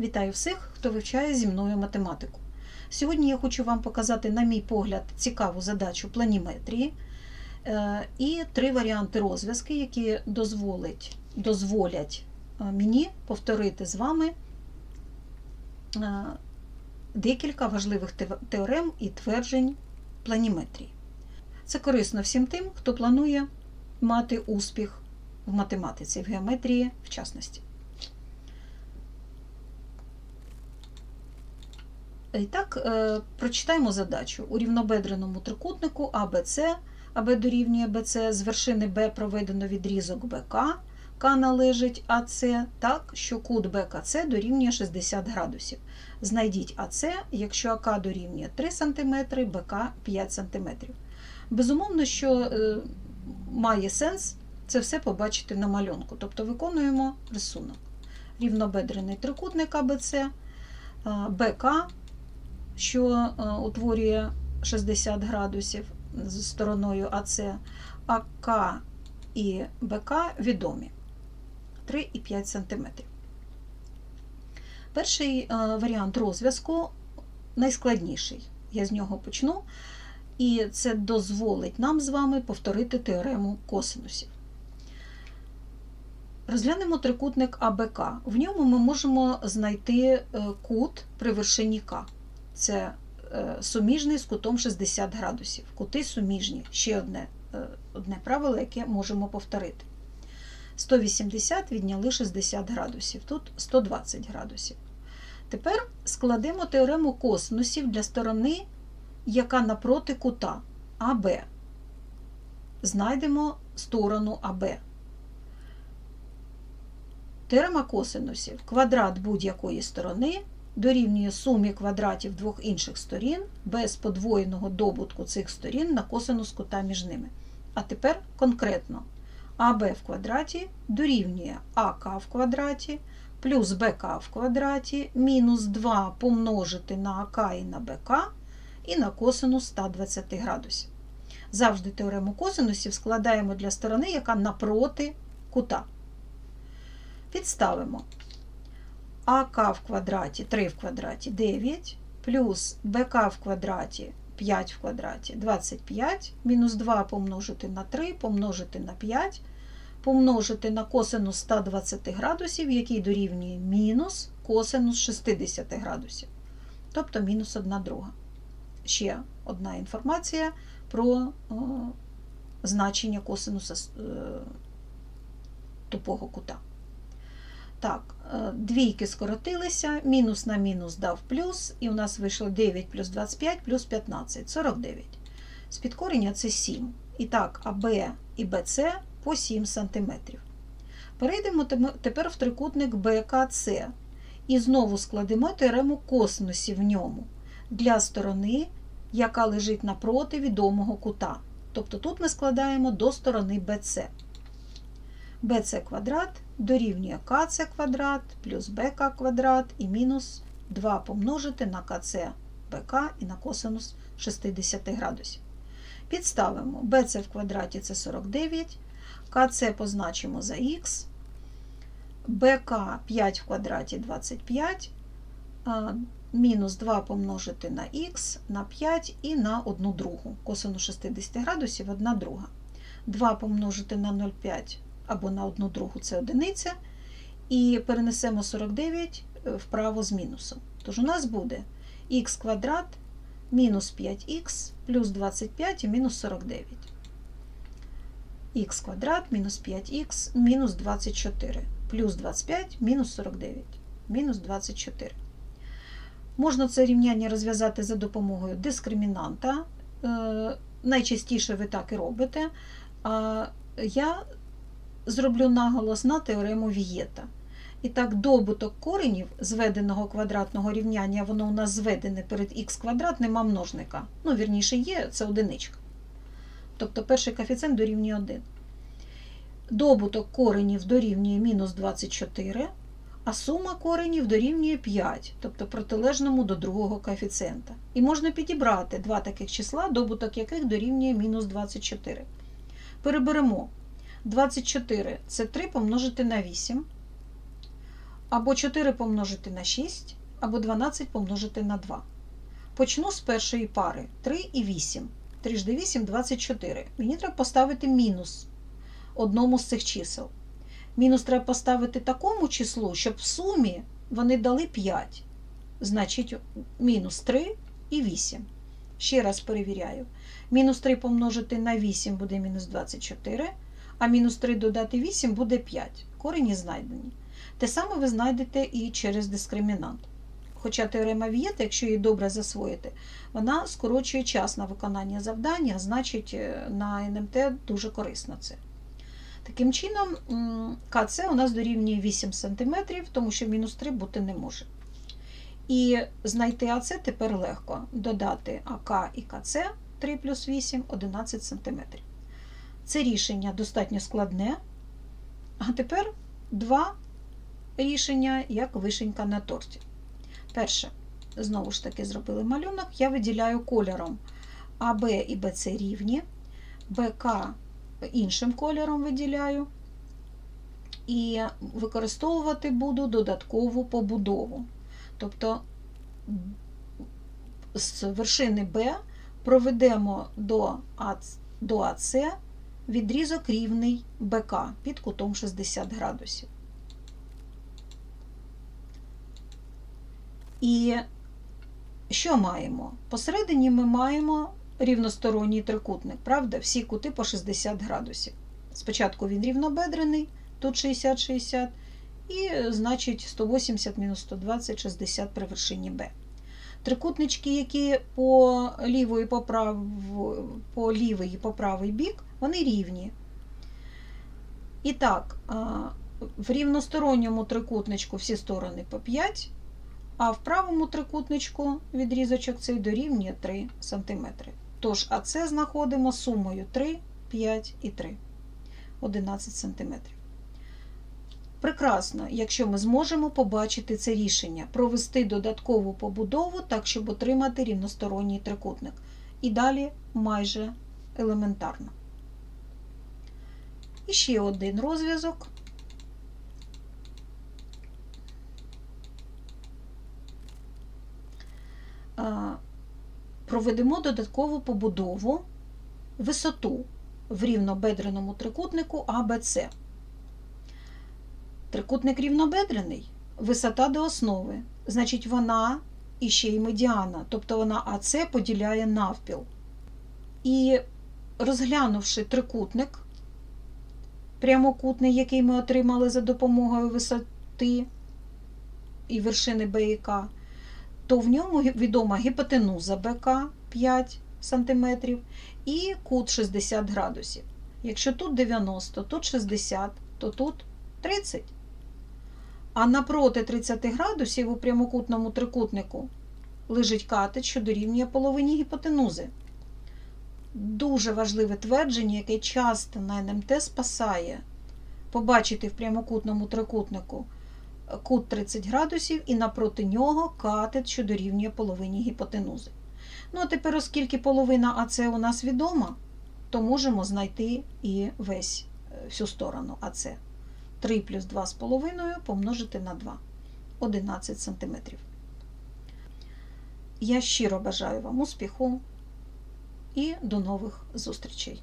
Вітаю всіх, хто вивчає зі мною математику. Сьогодні я хочу вам показати, на мій погляд, цікаву задачу планіметрії е, і три варіанти розв'язки, які дозволять, дозволять е, мені повторити з вами е, декілька важливих теорем і тверджень планіметрії. Це корисно всім тим, хто планує мати успіх в математиці, в геометрії в частності. І так, е, прочитаємо задачу. У рівнобедреному трикутнику АБЦ, АБ дорівнює БЦ, з вершини Б проведено відрізок БК, К належить АЦ, так, що кут БКЦ дорівнює 60 градусів. Знайдіть АЦ, якщо АК дорівнює 3 см, БК 5 см. Безумовно, що е, має сенс це все побачити на малюнку. Тобто виконуємо рисунок. Рівнобедрений трикутник АБЦ, е, БК, що е, утворює 60 градусів з стороною АЦ, АК і БК відомі 3 і 5 см. Перший е, варіант розв'язку найскладніший. Я з нього почну. І це дозволить нам з вами повторити теорему косинусів. Розглянемо трикутник АБК. В ньому ми можемо знайти е, кут при вершині К. Це е, суміжний з кутом 60 градусів. Кути суміжні. Ще одне, е, одне правило, яке можемо повторити. 180 відняли 60 градусів, тут 120 градусів. Тепер складемо теорему косинусів для сторони, яка напроти кута АБ. Знайдемо сторону АБ. Теорема косинусів. Квадрат будь-якої сторони дорівнює сумі квадратів двох інших сторін без подвоєного добутку цих сторін на косинус кута між ними. А тепер конкретно АБ в квадраті дорівнює АК в квадраті плюс БК в квадраті мінус 2 помножити на АК і на БК і на косинус 120 градусів. Завжди теорему косинусів складаємо для сторони, яка напроти кута. Підставимо АК в квадраті 3 в квадраті 9, плюс БК в квадраті 5 в квадраті 25, мінус 2 помножити на 3, помножити на 5, помножити на косинус 120 градусів, який дорівнює мінус косинус 60 градусів, тобто мінус 1 друга. Ще одна інформація про о, значення косинуса е, тупого кута. Так, е, двійки скоротилися, мінус на мінус дав плюс, і у нас вийшло 9 плюс 25 плюс 15, 49. З підкорення це 7. І так, АБ і БЦ по 7 см. Перейдемо тепер в трикутник БКЦ і знову складемо теорему косинусів в ньому для сторони, яка лежить напроти відомого кута. Тобто тут ми складаємо до сторони BC. BC квадрат дорівнює КЦ квадрат плюс БК квадрат і мінус 2 помножити на КЦ БК і на косинус 60 градусів. Підставимо BC в квадраті це 49, КЦ позначимо за х, БК 5 в квадраті 25, мінус 2 помножити на х на 5 і на 1 другу. Косинус 60 градусів 1 друга. 2 помножити на 0,5 або на 1 другу це одиниця. І перенесемо 49 вправо з мінусом. Тож у нас буде х квадрат мінус 5х плюс 25 і мінус 49. х квадрат мінус 5х мінус 24 плюс 25 мінус 49 мінус 24. Можна це рівняння розв'язати за допомогою дискримінанта. Е, Найчастіше ви так і робите. А я зроблю наголос на теорему Вієта. І так, добуток коренів зведеного квадратного рівняння, воно у нас зведене перед х квадрат, нема множника. Ну, вірніше, є, це одиничка. Тобто перший коефіцієнт дорівнює 1. Добуток коренів дорівнює мінус 24, а сума коренів дорівнює 5, тобто протилежному до другого коефіцієнта. І можна підібрати два таких числа, добуток яких дорівнює мінус 24. Переберемо 24 це 3 помножити на 8. або 4 помножити на 6, або 12 помножити на 2. Почну з першої пари 3 і 8. 3 жди 8 24. Мені треба поставити мінус одному з цих чисел. Мінус треба поставити такому числу, щоб в сумі вони дали 5. Значить, мінус 3 і 8. Ще раз перевіряю. Мінус 3 помножити на 8 буде мінус 24, а мінус 3 додати 8 буде 5. Корені знайдені. Те саме ви знайдете і через дискримінант. Хоча теорема Вієта, якщо її добре засвоїти, вона скорочує час на виконання завдання, значить е, на НМТ дуже корисно це. Таким чином, КЦ у нас дорівнює 8 см, тому що мінус 3 бути не може. І знайти АЦ тепер легко. Додати АК і КЦ 3 плюс 8 11 см. Це рішення достатньо складне. А тепер два рішення, як вишенька на торті. Перше, знову ж таки, зробили малюнок. Я виділяю кольором АБ і БЦ рівні, БК іншим кольором виділяю. І використовувати буду додаткову побудову. Тобто з вершини Б проведемо до АЦ відрізок рівний БК під кутом 60 градусів. І що маємо? Посередині ми маємо рівносторонній трикутник, правда? Всі кути по 60 градусів. Спочатку він рівнобедрений, тут 60-60, і, значить, 180-120, 60 при вершині Б. Трикутнички, які по лівий і по, прав... по лівий і по правий бік, вони рівні. І так, в рівносторонньому трикутничку всі сторони по 5, а в правому трикутничку відрізочок цей дорівнює 3 см. Тож АЦ знаходимо сумою 3, 5 і 3, 11 см. Прекрасно, якщо ми зможемо побачити це рішення, провести додаткову побудову так, щоб отримати рівносторонній трикутник. І далі майже елементарно. І ще один розв'язок. Проведемо додаткову побудову висоту в рівнобедреному трикутнику АБЦ. Трикутник рівнобедрений, висота до основи. Значить, вона і ще й медіана, тобто вона АЦ поділяє навпіл. І розглянувши трикутник, прямокутний, який ми отримали за допомогою висоти і вершини Б і К, то в ньому відома гіпотенуза БК 5 см і кут 60 градусів. Якщо тут 90, тут 60, то тут 30. А напроти 30 градусів у прямокутному трикутнику лежить катет, що дорівнює половині гіпотенузи. Дуже важливе твердження, яке часто на НМТ спасає побачити в прямокутному трикутнику кут 30 градусів і напроти нього катет, що дорівнює половині гіпотенузи. Ну, а тепер, оскільки половина АЦ у нас відома, то можемо знайти і весь всю сторону АЦ. 3 плюс 2,5 помножити на 2 11 см. Я щиро бажаю вам успіху і до нових зустрічей!